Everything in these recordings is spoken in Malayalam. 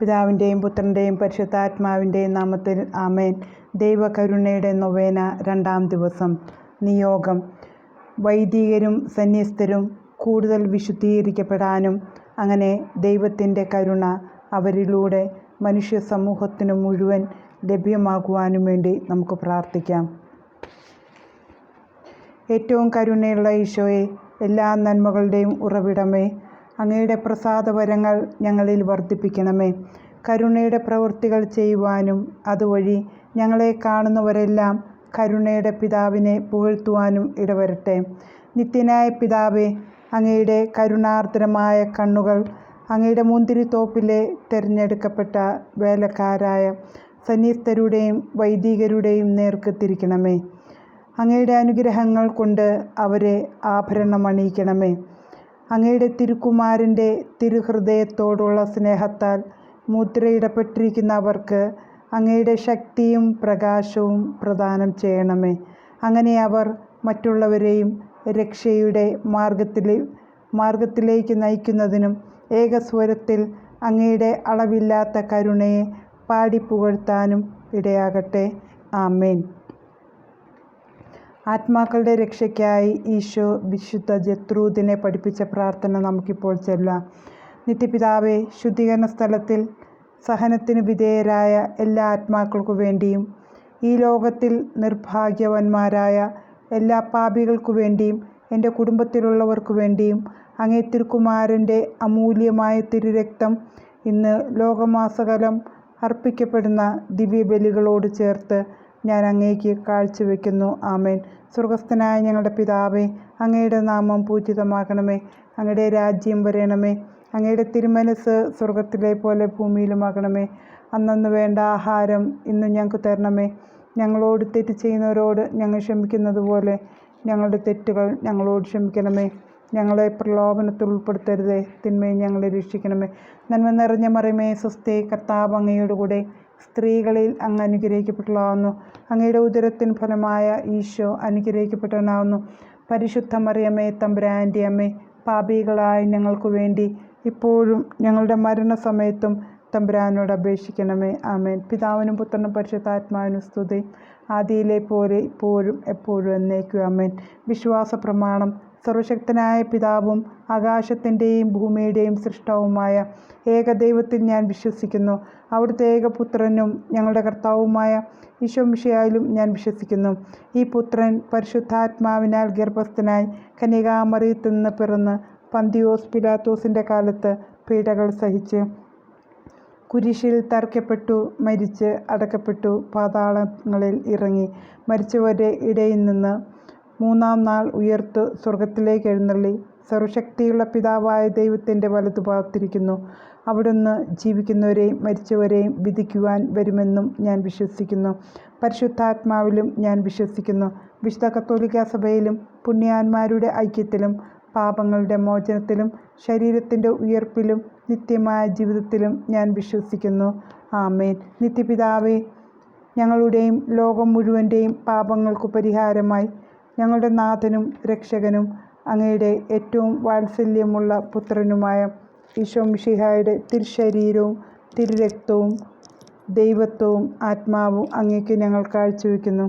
പിതാവിന്റെയും പുത്രന്റെയും പരിശുദ്ധാത്മാവിന്റെയും നാമത്തിൽ ആമേൻ. ദൈവകരുണയുടെ നൊവേന രണ്ടാം ദിവസം. നിയോഗം. വൈദികരും സന്യസ്തരും കൂടുതൽ വിശുദ്ധീകരിക്കപ്പെടാനും അങ്ങനെ ദൈവത്തിന്റെ കരുണ അവരിലൂടെ മനുഷ്യ സമൂഹത്തിനു മുഴുവൻ ലഭ്യമാകുവാനും വേണ്ടി നമുക്ക് പ്രാർത്ഥിക്കാം. ഏറ്റവും കരുണയുള്ള ഈശോയെ എല്ലാ നന്മകളുടെയും ഉറവിടമേ അങ്ങയുടെ പ്രസാദവരങ്ങൾ ഞങ്ങളിൽ വർദ്ധിപ്പിക്കണമേ. കരുണയുടെ പ്രവൃത്തികൾ ചെയ്യുവാനും അതുവഴി ഞങ്ങളെ കാണുന്നവരെല്ലാം കരുണയുടെ പിതാവിനെ പുകഴ്ത്തുവാനും ഇടവരട്ടെ. നിത്യനായ പിതാവേ അങ്ങയുടെ കരുണാർദ്രമായ കണ്ണുകൾ അങ്ങയുടെ മുന്തിരിത്തോപ്പിലെ തിരഞ്ഞെടുക്കപ്പെട്ട വേലക്കാരായ സന്യസ്തരുടെയും വൈദികരുടെയും നേർക്ക് തിരിക്കണമേ അങ്ങയുടെ അനുഗ്രഹങ്ങൾ കൊണ്ട് അവരെ ആഭരണമണിയിക്കണമേ. അങ്ങയുടെ തിരുക്കുമാരന്റെ തിരുഹൃദയത്തോടുള്ള സ്നേഹത്താൽ മുദ്രയിടപ്പെട്ടിരിക്കുന്ന അവർക്ക് അങ്ങയുടെ ശക്തിയും പ്രകാശവും പ്രദാനം ചെയ്യണമേ. അങ്ങനെ അവർ മറ്റുള്ളവരെയും രക്ഷയുടെ മാർഗത്തിൽ മാർഗത്തിലേക്ക് നയിക്കുന്നതിനും ഏകസ്വരത്തിൽ അങ്ങയുടെ അളവില്ലാത്ത കരുണയെ പാടിപ്പുകഴ്ത്താനും ഇടയാകട്ടെ. ആമേൻ. ആത്മാക്കളുടെ രക്ഷയ്ക്കായി ഈശോ വിശുദ്ധ ജത്രൂദിനെ പഠിപ്പിച്ച പ്രാർത്ഥന നമുക്കിപ്പോൾ ചെല്ലാം. നിത്യപിതാവെ ശുദ്ധീകരണ സ്ഥലത്തിൽ സഹനത്തിന് വിധേയരായ എല്ലാ ആത്മാക്കൾക്കു വേണ്ടിയും ഈ ലോകത്തിൽ നിർഭാഗ്യവന്മാരായ എല്ലാ പാപികൾക്കു വേണ്ടിയും എന്റെ കുടുംബത്തിലുള്ളവർക്കു വേണ്ടിയും അങ്ങേ തിരുക്കുമാരന്റെ അമൂല്യമായ തിരുരക്തം ഇന്ന് ലോകമാസകലം അർപ്പിക്കപ്പെടുന്ന ദിവ്യബലികളോട് ചേർത്ത് ഞാൻ അങ്ങേക്ക് കാഴ്ചവെക്കുന്നു. ആമേൻ. സ്വർഗസ്ഥനായ ഞങ്ങളുടെ പിതാവേ അങ്ങയുടെ നാമം പൂജിതമാകണമേ. അങ്ങയുടെ രാജ്യം വരണമേ. അങ്ങയുടെ തിരുമനസ് സ്വർഗത്തിലെ പോലെ ഭൂമിയിലുമാകണമേ. അന്നന്ന് വേണ്ട ആഹാരം ഇന്ന് ഞങ്ങൾക്ക് തരണമേ. ഞങ്ങളോട് തെറ്റ് ചെയ്യുന്നവരോട് ഞങ്ങൾ ക്ഷമിക്കുന്നത് പോലെ ഞങ്ങളുടെ തെറ്റുകൾ ഞങ്ങളോട് ക്ഷമിക്കണമേ. ഞങ്ങളെ പ്രലോഭനത്തിൽ ഉൾപ്പെടുത്തരുതേ. തിന്മയും ഞങ്ങളെ രക്ഷിക്കണമേ. നന്മ നിറഞ്ഞ മറിമേ സ്വസ്തേ കർത്താവ് അങ്ങയുടെ കൂടെ സ്ത്രീകളിൽ അങ്ങ് അനുഗ്രഹിക്കപ്പെട്ടതാവുന്നു അങ്ങയുടെ ഉദരത്തിന് ഫലമായ ഈശോ അനുഗ്രഹിക്കപ്പെട്ടവനാവുന്നു. പരിശുദ്ധ മറിയമ്മേ തമ്പുരാന്റെ അമ്മേ പാപികളായ ഞങ്ങൾക്ക് വേണ്ടി ഇപ്പോഴും ഞങ്ങളുടെ മരണസമയത്തും തമ്പുരാനോട് അപേക്ഷിക്കണമേ. ആമേൻ. പിതാവിനും പുത്രനും പരിശുദ്ധാത്മാവിനും സ്തുതി. ആദിയിലെ പോലെ ഇപ്പോഴും എപ്പോഴും എന്നേക്കും. ആമേൻ. വിശ്വാസ പ്രമാണം സർവശക്തനായ പിതാവും ആകാശത്തിന്റെയും ഭൂമിയുടെയും സൃഷ്ടാവുമായ ഏകദൈവത്തിൽ ഞാൻ വിശ്വസിക്കുന്നു. അവിടുത്തെ ഏകപുത്രനും ഞങ്ങളുടെ കർത്താവുമായ ഈശോമിഷയായാലും ഞാൻ വിശ്വസിക്കുന്നു. ഈ പുത്രൻ പരിശുദ്ധാത്മാവിനാൽ ഗർഭസ്ഥനായി കന്യകാമറിയത്തിൽ നിന്ന് പിറന്ന് പന്തിയോസ് പിലാത്തോസിന്റെ കാലത്ത് പീഡകൾ സഹിച്ച് കുരിശിൽ തറയ്ക്കപ്പെട്ടു മരിച്ച് അടക്കപ്പെട്ടു പാതാളങ്ങളിൽ ഇറങ്ങി മരിച്ചവരുടെ ഇടയിൽ നിന്ന് മൂന്നാം നാൾ ഉയർത്തു സ്വർഗത്തിലേക്ക് എഴുന്നള്ളി. സർവശക്തിയുള്ള പിതാവായ ദൈവത്തിന്റെ വലതുഭാഗത്തിരിക്കുന്നു അവിടുന്ന് ജീവിക്കുന്നവരെയും മരിച്ചവരെയും വിധിക്കുവാൻ വരുമെന്നും ഞാൻ വിശ്വസിക്കുന്നു. പരിശുദ്ധാത്മാവിലും ഞാൻ വിശ്വസിക്കുന്നു. വിശുദ്ധ കത്തോലിക്ക സഭയിലും പുണ്യാന്മാരുടെ ഐക്യത്തിലും പാപങ്ങളുടെ മോചനത്തിലും ശരീരത്തിന്റെ ഉയർപ്പിലും നിത്യമായ ജീവിതത്തിലും ഞാൻ വിശ്വസിക്കുന്നു. ആമേൻ. നിത്യപിതാവേ ഞങ്ങളുടെയും ലോകം മുഴുവന്റെയും പാപങ്ങൾക്കു പരിഹാരമായി ഞങ്ങളുടെ നാഥനും രക്ഷകനും അങ്ങയുടെ ഏറ്റവും വാത്സല്യമുള്ള പുത്രനുമായ ഈശോ മിഷിഹായുടെ തിരുശരീരവും തിരുരക്തവും ദൈവത്വവും ആത്മാവും അങ്ങേക്ക് ഞങ്ങൾ കാഴ്ചവെക്കുന്നു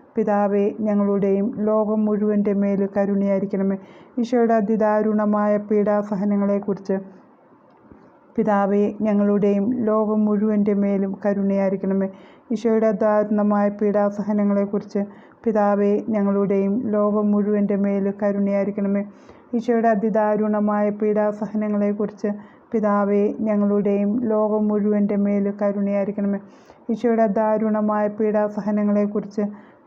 പിതാവേ ഞങ്ങളുടെയും ലോകം മുഴുവന്റെ മേൽ കരുണയായിരിക്കണമേ. ഈശോയുടെ അതിദാരുണമായ പീഡാസഹനങ്ങളെക്കുറിച്ച്. പിതാവേ ഞങ്ങളുടെയും ലോകം മുഴുവന്റെ മേലും കരുണയായിരിക്കണമേ. ഈശോയുടെ ദാരുണമായ പീഡാസഹനങ്ങളെക്കുറിച്ച്. പിതാവേ ഞങ്ങളുടെയും ലോകം മുഴുവന്റെ മേൽ കരുണയായിരിക്കണമേ. ഈശോയുടെ അതിദാരുണമായ പീഡാസഹനങ്ങളെക്കുറിച്ച്. പിതാവേ ഞങ്ങളുടെയും ലോകം മുഴുവന്റെ മേൽ കരുണയായിരിക്കണമേ. ഈശോയുടെ ദാരുണമായ പീഡാസഹനങ്ങളെക്കുറിച്ച്.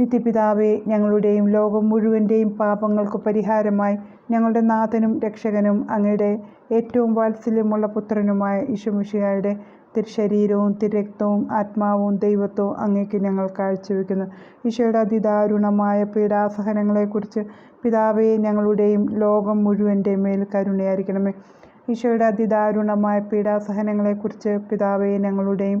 നിത്യപിതാവേ ഞങ്ങളുടെയും ലോകം മുഴുവന്റെയും പാപങ്ങൾക്ക് പരിഹാരമായി ഞങ്ങളുടെ നാഥനും രക്ഷകനും അങ്ങയുടെ ഏറ്റവും വാത്സല്യമുള്ള പുത്രനുമായ ഈശോമിഷിയായുടെ തിരുശരീരവും തിരക്തവും ആത്മാവും ദൈവത്വവും അങ്ങേക്ക് ഞങ്ങൾ കാഴ്ചവെക്കുന്നു. ഈശോയുടെ അതിദാരുണമായ പീഡാസഹനങ്ങളെക്കുറിച്ച് പിതാവേ ഞങ്ങളുടെയും ലോകം മുഴുവന്റെ മേൽ കരുണയായിരിക്കണമേ. ഈശോയുടെ അതിദാരുണമായ പീഡാസഹനങ്ങളെക്കുറിച്ച് പിതാവേ ഞങ്ങളുടെയും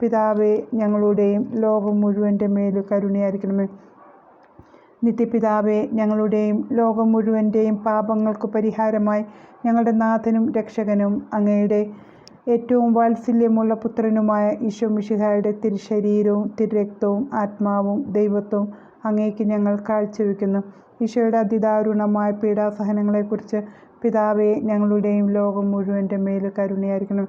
പിതാവേ ഞങ്ങളുടെയും ലോകം മുഴുവന്റെ മേൽ കരുണയായിരിക്കണമേ. നിത്യപിതാവേ ഞങ്ങളുടെയും ലോകം മുഴുവന്റെയും പാപങ്ങൾക്ക് പരിഹാരമായി ഞങ്ങളുടെ നാഥനും രക്ഷകനും അങ്ങയുടെ ഏറ്റവും വാത്സല്യമുള്ള പുത്രനുമായ ഈശോ മിശിഹായുടെ തിരുശരീരവും തിരുരക്തവും ആത്മാവും ദൈവത്വവും അങ്ങേക്ക് ഞങ്ങൾ കാഴ്ചവെക്കുന്നു ഈശോയുടെ അതിദാരുണമായ പീഡാസഹനങ്ങളെക്കുറിച്ച് പിതാവേ ഞങ്ങളുടെയും ലോകം മുഴുവന്റെ മേൽ കരുണയായിരിക്കണം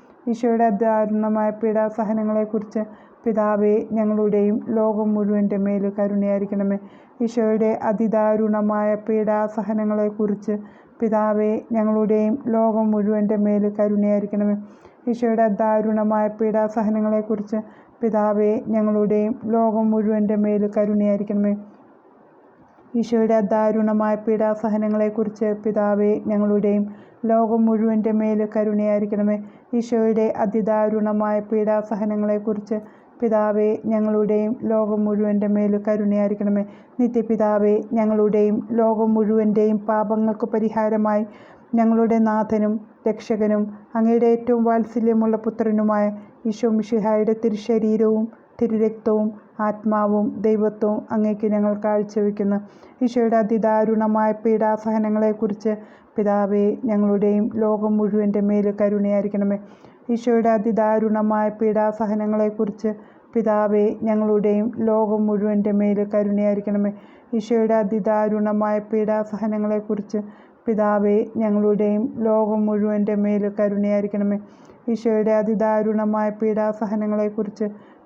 ഈശോയുടെ അതിദാരുണമായ പീഡാസഹനങ്ങളെക്കുറിച്ച് പിതാവേ ഞങ്ങളുടെയും ലോകം മുഴുവന്റെ മേൽ കരുണയായിരിക്കണമേ. ഈശോയുടെ അതിദാരുണമായ പീഡാസഹനങ്ങളെക്കുറിച്ച് പിതാവേ ഞങ്ങളുടെയും ലോകം മുഴുവന്റെ മേൽ കരുണയായിരിക്കണമേ. ഈശോയുടെ ദാരുണമായ പീഡാസഹനങ്ങളെക്കുറിച്ച് പിതാവേ ഞങ്ങളുടെയും ലോകം മുഴുവന്റെ മേൽ കരുണയായിരിക്കണമേ. ഈശോയുടെ ദാരുണമായ പീഡാസഹനങ്ങളെക്കുറിച്ച് പിതാവേ ഞങ്ങളുടെയും ലോകം മുഴുവന്റെ മേൽ കരുണയായിരിക്കണമേ. ഈശോയുടെ അതിദാരുണമായ പീഡാസഹനങ്ങളെക്കുറിച്ച് പിതാവേ ഞങ്ങളുടെയും ലോകം മുഴുവന്റെ മേൽ കരുണയായിരിക്കണമേ. നിത്യപിതാവേ ഞങ്ങളുടെയും ലോകം മുഴുവന്റെയും പാപങ്ങൾക്ക് പരിഹാരമായി ഞങ്ങളുടെ നാഥനും രക്ഷകനും അങ്ങയുടെ ഏറ്റവും വാത്സല്യമുള്ള പുത്രനുമായ ഈശോ മിഷിഹായുടെ തിരുശരീരവും തിരുരക്തവും ആത്മാവും ദൈവത്വവും അങ്ങേക്ക് ഞങ്ങൾ കാഴ്ചവെക്കുന്നു. ഈശോയുടെ അതിദാരുണമായ പീഡാസഹനങ്ങളെക്കുറിച്ച് പിതാവേ ഞങ്ങളുടെയും ലോകം മുഴുവന്റെ മേൽ കരുണയായിരിക്കണമേ. ഈശോയുടെ അതിദാരുണമായ പീഡാസഹനങ്ങളെക്കുറിച്ച് പിതാവേ ഞങ്ങളുടെയും ലോകം മുഴുവന്റെ മേൽ കരുണയായിരിക്കണമേ. ഈശോയുടെ അതിദാരുണമായ പീഡാസഹനങ്ങളെക്കുറിച്ച് പിതാവേ ഞങ്ങളുടെയും ലോകം മുഴുവന്റെ മേൽ കരുണയായിരിക്കണമേ. ഈശോയുടെ അതിദാരുണമായ പീഡാസഹനങ്ങളെക്കുറിച്ച്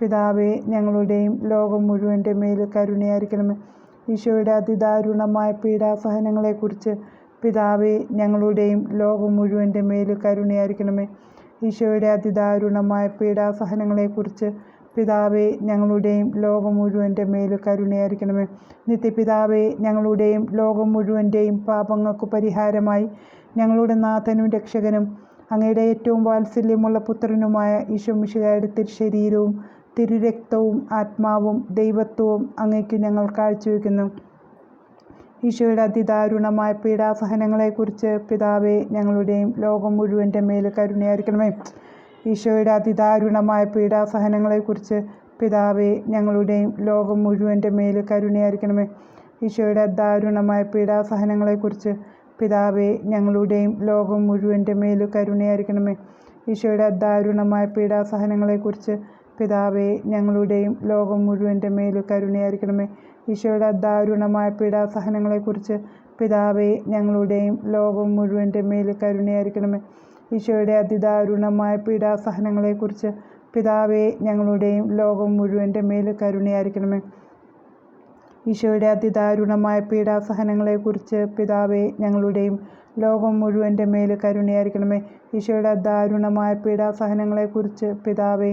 പിതാവേ ഞങ്ങളുടെയും ലോകം മുഴുവന്റെ മേൽ കരുണയായിരിക്കണമേ. ഈശോയുടെ അതിദാരുണമായ പീഡാസഹനങ്ങളെക്കുറിച്ച് പിതാവേ ഞങ്ങളുടെയും ലോകം മുഴുവന്റെ മേൽ കരുണയായിരിക്കണമേ. ഈശോയുടെ അതിദാരുണമായ പീഡാസഹനങ്ങളെക്കുറിച്ച് പിതാവേ ഞങ്ങളുടെയും ലോകം മുഴുവന്റെ മേൽ കരുണയായിരിക്കണമേ. നിത്യപിതാവേ ഞങ്ങളുടെയും ലോകം മുഴുവന്റെയും പാപങ്ങൾക്കു പരിഹാരമായി ഞങ്ങളുടെ നാഥനും രക്ഷകനും അങ്ങയുടെ ഏറ്റവും വാത്സല്യമുള്ള പുത്രനുമായ ഈശോ മിശിഹായുടെ തിരുശരീരവും തിരുരക്തവും ആത്മാവും ദൈവത്വവും അങ്ങേക്ക് ഞങ്ങൾ കാഴ്ചവെക്കുന്നു ഈശോയുടെ അതിദാരുണമായ പീഡാസഹനങ്ങളെക്കുറിച്ച് പിതാവെ ഞങ്ങളുടെയും ലോകം മുഴുവന്റെ മേൽ കരുണയായിരിക്കണമേ. ഈശോയുടെ അതിദാരുണമായ പീഡാസഹനങ്ങളെക്കുറിച്ച് പിതാവെ ഞങ്ങളുടെയും ലോകം മുഴുവന്റെ മേൽ കരുണയായിരിക്കണമേ. ഈശോയുടെ ദാരുണമായ പീഡാസഹനങ്ങളെക്കുറിച്ച് പിതാവെ ഞങ്ങളുടെയും ലോകം മുഴുവന്റെ മേൽ കരുണയായിരിക്കണമേ. ഈശോയുടെ ദാരുണമായ പീഡാസഹനങ്ങളെക്കുറിച്ച് പിതാവേ ഞങ്ങളുടെയും ലോകം മുഴുവന്റെ മേൽ കരുണയായിരിക്കണമേ. ഈശോയുടെ ദാരുണമായ പീഡാസഹനങ്ങളെക്കുറിച്ച് പിതാവേ ഞങ്ങളുടെയും ലോകം മുഴുവന്റെ മേൽ കരുണയായിരിക്കണമേ. ഈശോയുടെ അതിദാരുണമായ പീഡാസഹനങ്ങളെക്കുറിച്ച് പിതാവേ ഞങ്ങളുടെയും ലോകം മുഴുവന്റെ മേൽ കരുണയായിരിക്കണമേ. ഈശോയുടെ അതിദാരുണമായ പീഡാസഹനങ്ങളെക്കുറിച്ച് പിതാവേ ഞങ്ങളുടെയും ലോകം മുഴുവന്റെ മേൽ കരുണയായിരിക്കണമേ. ഈശോയുടെ ദാരുണമായ പീഡാസഹനങ്ങളെക്കുറിച്ച് പിതാവേ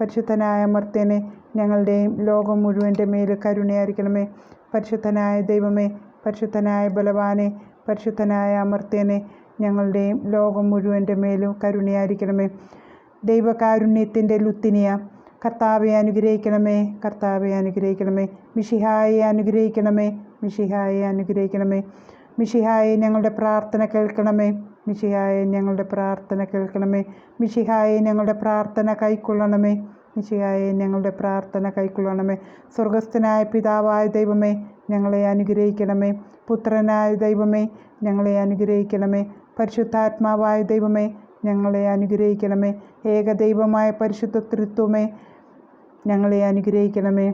പരിശുദ്ധനായ മർത്യനെ ഞങ്ങളുടെയും ലോകം മുഴുവന്റെ മേൽ കരുണയായിരിക്കണമേ പരിശുദ്ധനായ ദൈവമേ പരിശുദ്ധനായ ബലവാനെ പരിശുദ്ധനായ അമർത്യനെ ഞങ്ങളുടെയും ലോകം മുഴുവന്റെ മേലും കരുണയായിരിക്കണമേ ദൈവകാരുണ്യത്തിന്റെ ലുത്തിനിയ കർത്താവെ അനുഗ്രഹിക്കണമേ കർത്താവെ അനുഗ്രഹിക്കണമേ. മിഷിഹായെ അനുഗ്രഹിക്കണമേ മിഷിഹായെ അനുഗ്രഹിക്കണമേ. മിഷിഹായെ ഞങ്ങളുടെ പ്രാർത്ഥന കേൾക്കണമേ. മിഷിഹായെ ഞങ്ങളുടെ പ്രാർത്ഥന കേൾക്കണമേ. മിഷിഹായെ ഞങ്ങളുടെ പ്രാർത്ഥന കൈക്കൊള്ളണമേ. മിഷിഹായെ ഞങ്ങളുടെ പ്രാർത്ഥന കൈക്കൊള്ളണമേ. സ്വർഗസ്ഥനായ പിതാവായ ദൈവമേ ഞങ്ങളെ അനുഗ്രഹിക്കണമേ. പുത്രനായ ദൈവമേ ഞങ്ങളെ അനുഗ്രഹിക്കണമേ. പരിശുദ്ധാത്മാവായ ദൈവമേ ഞങ്ങളെ അനുഗ്രഹിക്കണമേ. ഏകദൈവമായ പരിശുദ്ധ തൃത്വമേ ഞങ്ങളെ അനുഗ്രഹിക്കണമേ.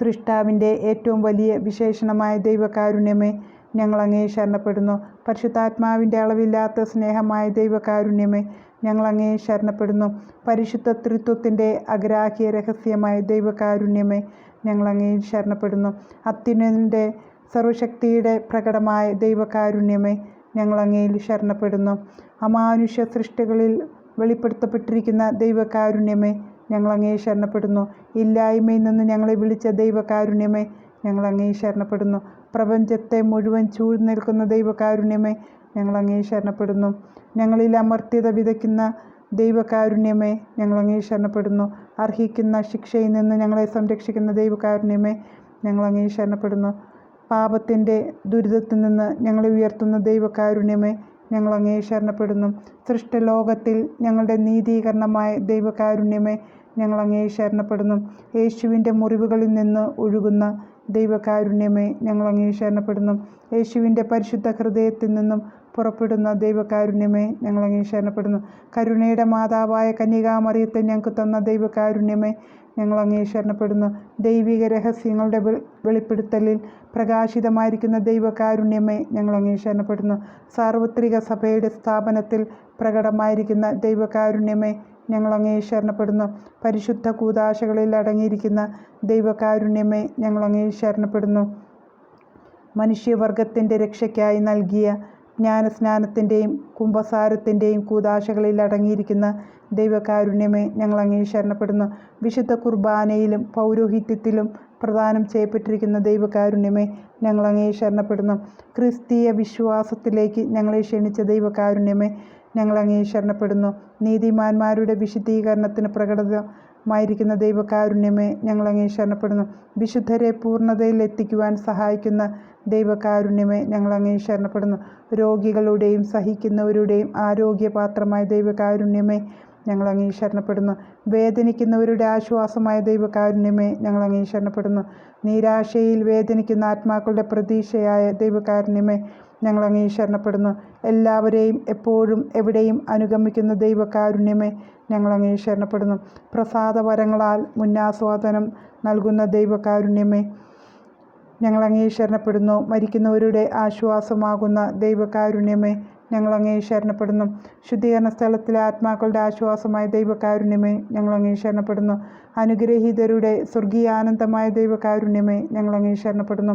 സൃഷ്ടാവിന്റെ ഏറ്റവും വലിയ വിശേഷണമായ ദൈവകാരുണ്യമേ ഞങ്ങൾ അങ്ങേ ശരണപ്പെടുന്നു. പരിശുദ്ധാത്മാവിന്റെ അളവില്ലാത്ത സ്നേഹമായ ദൈവകാരുണ്യമേ ഞങ്ങൾ അങ്ങേ ശരണപ്പെടുന്നു. പരിശുദ്ധ തൃത്വത്തിന്റെ അഗ്രാഹ്യ രഹസ്യമായ ദൈവകാരുണ്യമേ ഞങ്ങൾ അങ്ങേ ശരണപ്പെടുന്നു. അത്യുന്നതിന്റെ സർവശക്തിയുടെ പ്രകടമായ ദൈവകാരുണ്യമേ ഞങ്ങൾ അങ്ങയിൽ ശരണപ്പെടുന്നു. അമാനുഷ്യ സൃഷ്ടികളിൽ വെളിപ്പെടുത്തപ്പെട്ടിരിക്കുന്ന ദൈവകാരുണ്യമേ ഞങ്ങൾ അങ്ങേ ശരണപ്പെടുന്നു. ഇല്ലായ്മയിൽ നിന്ന് ഞങ്ങളെ വിളിച്ച ദൈവകാരുണ്യമേ ഞങ്ങൾ അങ്ങേ ശരണപ്പെടുന്നു. പ്രപഞ്ചത്തെ മുഴുവൻ ചൂഴ് നിൽക്കുന്ന ദൈവകാരുണ്യമേ ഞങ്ങൾ അങ്ങേ ശരണപ്പെടുന്നു. ഞങ്ങളിൽ അമർത്യത വിതയ്ക്കുന്ന ദൈവകാരുണ്യമേ ഞങ്ങൾ അങ്ങേ ശരണപ്പെടുന്നു. അർഹിക്കുന്ന ശിക്ഷയിൽ നിന്ന് ഞങ്ങളെ സംരക്ഷിക്കുന്ന ദൈവകാരുണ്യമേ ഞങ്ങൾ അങ്ങേ ശരണപ്പെടുന്നു. പാപത്തിന്റെ ദുരിതത്തിൽ നിന്ന് ഞങ്ങളെ ഉയർത്തുന്ന ദൈവകാരുണ്യമേ ഞങ്ങൾ അങ്ങേ ശരണപ്പെടുന്നു. സൃഷ്ടലോകത്തിൽ ഞങ്ങളുടെ നീതീകരണമായ ദൈവകാരുണ്യമേ ഞങ്ങൾ അങ്ങേ ശരണപ്പെടുന്നു. യേശുവിന്റെ മുറിവുകളിൽ നിന്ന് ഒഴുകുന്ന ദൈവകാരുണ്യമേ ഞങ്ങൾ അങ്ങേ ശരണപ്പെടുന്നു. യേശുവിന്റെ പരിശുദ്ധ ഹൃദയത്തിൽ നിന്നും പുറപ്പെടുന്ന ദൈവകാരുണ്യമേ ഞങ്ങൾ അങ്ങേ ശരണപ്പെടുന്നു. കരുണയുടെ മാതാവായ കന്യകാമറിയത്തെ ഞങ്ങൾക്ക് തന്ന ദൈവകാരുണ്യമേ ഞങ്ങൾ അങ്ങേ ശരണപ്പെടുന്നു. ദൈവിക രഹസ്യങ്ങളുടെ വെളിപ്പെടുത്തലിൽ പ്രകാശിതമായിരിക്കുന്ന ദൈവകാരുണ്യമേ ഞങ്ങൾ അങ്ങേ ശരണപ്പെടുന്നു. സാർവത്രിക സഭയുടെ സ്ഥാപനത്തിൽ പ്രകടമായിരിക്കുന്ന ദൈവകാരുണ്യമേ ഞങ്ങൾ അങ്ങേ ശരണപ്പെടുന്നു. പരിശുദ്ധ കൂതാശകളിൽ അടങ്ങിയിരിക്കുന്ന ദൈവകാരുണ്യമേ ഞങ്ങൾ അങ്ങേ ശരണപ്പെടുന്നു. മനുഷ്യവർഗത്തിന്റെ രക്ഷയ്ക്കായി നൽകിയ ജ്ഞാനസ്നാനത്തിന്റെയും കുംഭസാരത്തിന്റെയും കൂതാശകളിൽ അടങ്ങിയിരിക്കുന്ന ദൈവകാരുണ്യമേ ഞങ്ങൾ അങ്ങേ ശരണപ്പെടുന്നു. വിശുദ്ധ കുർബാനയിലും പൗരോഹിത്യത്തിലും പ്രദാനം ചെയ്യപ്പെട്ടിരിക്കുന്ന ദൈവകാരുണ്യമേ ഞങ്ങൾ അങ്ങേ ശരണപ്പെടുന്നു. ക്രിസ്തീയ വിശ്വാസത്തിലേക്ക് ഞങ്ങളെ ക്ഷണിച്ച ദൈവകാരുണ്യമേ ഞങ്ങൾ അങ്ങേ ശരണപ്പെടുന്നു. നീതിമാന്മാരുടെ വിശുദ്ധീകരണത്തിന് പ്രകടമായിരിക്കുന്ന ദൈവകാരുണ്യമേ ഞങ്ങൾ അങ്ങേ ശരണപ്പെടുന്നു. വിശുദ്ധരെ പൂർണതയിൽ എത്തിക്കുവാൻ സഹായിക്കുന്ന ദൈവകാരുണ്യമേ ഞങ്ങൾ അങ്ങേ ശരണപ്പെടുന്നു. രോഗികളുടെയും സഹിക്കുന്നവരുടെയും ആരോഗ്യപാത്രമായ ദൈവകാരുണ്യമേ ഞങ്ങൾ അങ്ങേ ശരണപ്പെടുന്നു. വേദനിക്കുന്നവരുടെ ആശ്വാസമായ ദൈവകാരുണ്യമേ ഞങ്ങൾ അങ്ങേ ശരണപ്പെടുന്നു. നിരാശയിൽ വേദനിക്കുന്ന ആത്മാക്കളുടെ പ്രതീക്ഷയായ ദൈവകാരുണ്യമേ ഞങ്ങൾ അങ്ങേ ശരണപ്പെടുന്നു എല്ലാവരെയും എപ്പോഴും എവിടെയും അനുഗമിക്കുന്ന ദൈവകാരുണ്യമേ ഞങ്ങൾ അങ്ങേ ശരണപ്പെടുന്നു പ്രസാദവരങ്ങളാൽ മുന്നാസ്വാദനം നൽകുന്ന ദൈവകാരുണ്യമേ ഞങ്ങൾ അങ്ങേ ശരണപ്പെടുന്നു മരിക്കുന്നവരുടെ ആശ്വാസമാകുന്ന ദൈവകാരുണ്യമേ ഞങ്ങൾ അങ്ങേ ശരണപ്പെടുന്നു ശുദ്ധീകരണ സ്ഥലത്തിലെ ആത്മാക്കളുടെ ആശ്വാസമായ ദൈവകാരുണ്യമേ ഞങ്ങൾ അങ്ങേ ശരണപ്പെടുന്നു അനുഗ്രഹീതരുടെ സ്വർഗീയാനന്ദമായ ദൈവകാരുണ്യമേ ഞങ്ങൾ അങ്ങേ ശരണപ്പെടുന്നു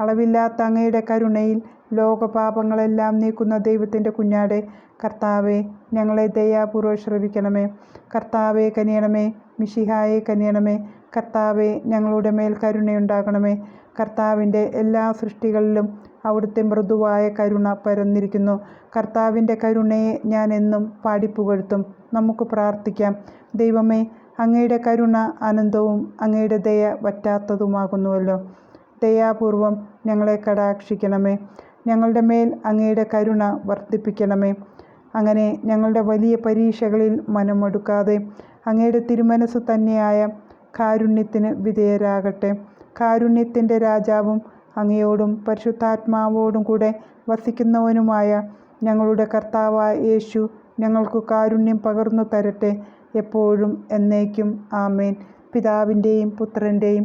അളവില്ലാത്ത അങ്ങയുടെ കരുണയിൽ ലോകപാപങ്ങളെല്ലാം നീക്കുന്ന ദൈവത്തിന്റെ കുഞ്ഞാടെ കർത്താവെ ഞങ്ങളെ ദയാപൂർവം ശ്രവിക്കണമേ. കർത്താവെ കനിയണമേ. മിഷിഹായെ കനിയണമേ. കർത്താവെ ഞങ്ങളുടെ മേൽ കരുണയുണ്ടാകണമേ. കർത്താവിന്റെ എല്ലാ സൃഷ്ടികളിലും അവിടുത്തെ മൃദുവായ കരുണ പരന്നിരിക്കുന്നു. കർത്താവിന്റെ കരുണയെ ഞാൻ എന്നും പാടിപ്പുകഴ്ത്തും. നമുക്ക് പ്രാർത്ഥിക്കാം. ദൈവമേ അങ്ങയുടെ കരുണ അനന്തവും അങ്ങയുടെ ദയ വറ്റാത്തതുമാകുന്നുവല്ലോ. ദയാപൂർവം ഞങ്ങളെ കടാക്ഷിക്കണമേ. ഞങ്ങളുടെ മേൽ അങ്ങയുടെ കരുണ വർദ്ധിപ്പിക്കണമേ. അങ്ങനെ ഞങ്ങളുടെ വലിയ പരീക്ഷകളിൽ മനമൊടുക്കാതെ അങ്ങയുടെ തിരുമനസ് തന്നെയായ കാരുണ്യത്തിന് വിധേയരാകട്ടെ. കാരുണ്യത്തിന്റെ രാജാവും അങ്ങയോടും പരിശുദ്ധാത്മാവോടും കൂടെ വസിക്കുന്നവനുമായ ഞങ്ങളുടെ കർത്താവായ യേശു ഞങ്ങൾക്ക് കാരുണ്യം പകർന്നു തരട്ടെ എപ്പോഴും എന്നേക്കും. ആമേൻ. പിതാവിന്റെയും പുത്രന്റെയും